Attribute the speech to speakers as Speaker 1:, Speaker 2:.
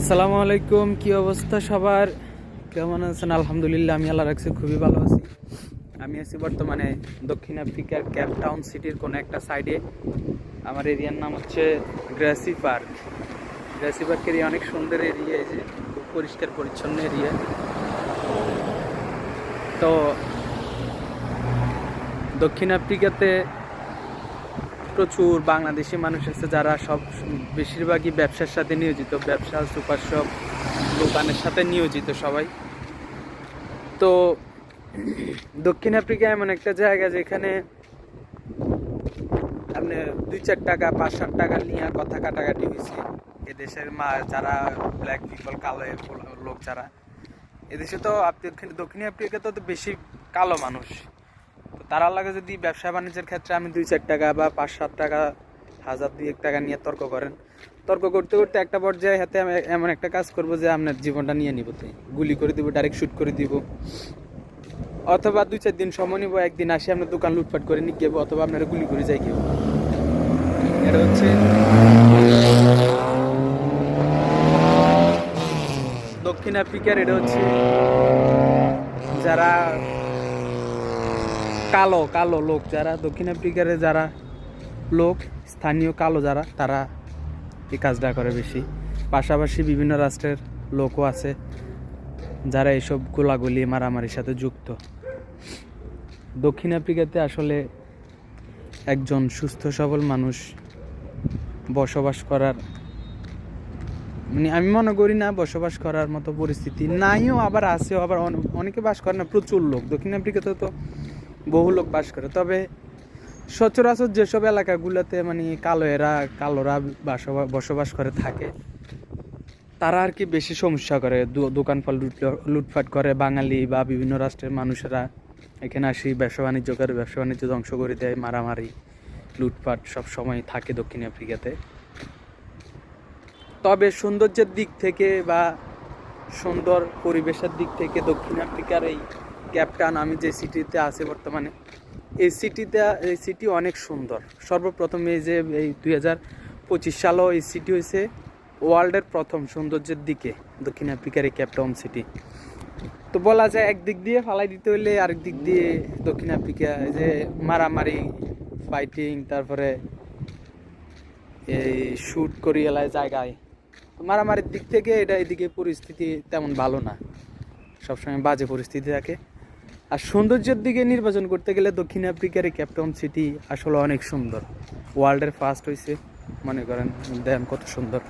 Speaker 1: আসসালামু আলাইকুম, কি অবস্থা সবার? কেমন আছেন? আলহামদুলিল্লাহ, আমি আল্লাহ রাখছি, খুবই ভালো আছি। আমি আছি বর্তমানে দক্ষিণ আফ্রিকার ক্যাপ টাউন সিটির কোনো একটা সাইডে। আমার এরিয়ার নাম হচ্ছে grassy park. Grassy park area অনেক সুন্দর এরিয়া, এই যে খুব পরিষ্কার পরিচ্ছন্ন এরিয়া। তো দক্ষিণ আফ্রিকাতে প্রচুর বাংলাদেশি মানুষ আছে যারা সব বেশিরভাগই ব্যবসার সাথে নিয়োজিত। ব্যবসা, সুপার শপ, দোকানের সাথে নিয়োজিত সবাই। তো দক্ষিণ আফ্রিকা এমন একটা জায়গা যেখানে আপনি দুই চার টাকা, পাঁচ সাত টাকা নিয়ে কথা কাটাকাটি হয়েছে। এদেশের মা যারা ব্ল্যাক পিপল কালো লোক যারা, এদেশে তো দক্ষিণ আফ্রিকা তো বেশি কালো মানুষ। তারা লাগে যদি ব্যবসা বাণিজ্যের ক্ষেত্রে আমি দুই চার টাকা বা পাঁচ সাত টাকা, হাজার দুই এক টাকা নিয়ে তর্ক করেন, তর্ক করতে করতে একটা পর্যায়ে হাতে এমন একটা কাজ করব যে আপনার জীবনটা নিয়ে নিব। তাই গুলি করে দিব ডাইরেক্ট শ্যুট করে দিব। অথবা দুই চার দিন সময় নিব, একদিন আসি আপনার দোকান লুটপাট করে নিয়ে গেবো অথবা আপনারা গুলি করে যাই গেবো এটা হচ্ছে দক্ষিণ আফ্রিকার, এটা হচ্ছে যারা কালো কালো লোক যারা, দক্ষিণ আফ্রিকার যারা লোক, স্থানীয় কালো যারা, তারা এই কাজটা করে বেশি। পাশাপাশি বিভিন্ন রাষ্ট্রের লোকও আছে যারা এসব গোলাগুলি, মারামারির সাথে যুক্ত। দক্ষিণ আফ্রিকাতে আসলে একজন সুস্থ, সবল মানুষ বসবাস করার মানে আমি মনে করি না বসবাস করার মতো পরিস্থিতি নাইও, আবার আছেও, আবার অনে- অনেকে বাস করে না, প্রচুর লোক। দক্ষিণ আফ্রিকাতে তো বহু লোক বাস করে। তবে সচরাচর যেসব এলাকাগুলোতে মানে কালো এরা কালোরা বাসবা- বসবাস করে থাকে, তারা আর কি বেশি সমস্যা করে। দো- দোকানপাট লুট- লুটপাট করে বাঙালি বা বিভিন্ন রাষ্ট্রের মানুষেরা। এখানে আসি ব্যবসা বাণিজ্য করে, ব্যবসা বাণিজ্য ধ্বংস করে দেয়, মারামারি, লুটপাট সব সময় থাকে দক্ষিণ আফ্রিকাতে। তবে সৌন্দর্যের দিক থেকে বা সুন্দর পরিবেশের দিক থেকে দক্ষিণ আফ্রিকার এই ক্যাপটাউন, আমি যে সিটিতে আছি বর্তমানে, এই সিটিতে এই সিটি অনেক সুন্দর। সর্বপ্রথম এই যে, এই দুই হাজার পঁচিশ সালও এই সিটি হয়েছে ওয়ার্ল্ডের প্রথম সৌন্দর্যের দিকে, দক্ষিণ আফ্রিকার এই ক্যাপটাউন সিটি তো বলা যায়, একদিক দিয়ে ফালাই দিতে হলে আরেক দিক দিয়ে দক্ষিণ আফ্রিকা, এই যে মারামারি ফাইটিং তারপরে এই শ্যুট করি এলায় জায়গায়। মারামারির দিক থেকে এটা এদিকে পরিস্থিতি তেমন ভালো না। সবসময় বাজে পরিস্থিতি থাকে। আর সৌন্দর্যের দিকে নির্বাচন করতে গেলে দক্ষিণ আফ্রিকার এই ক্যাপটাউন সিটি আসলে অনেক সুন্দর। ওয়ার্ল্ডের ফার্স্ট হয়েছে মনে করেন দেন কত সুন্দর।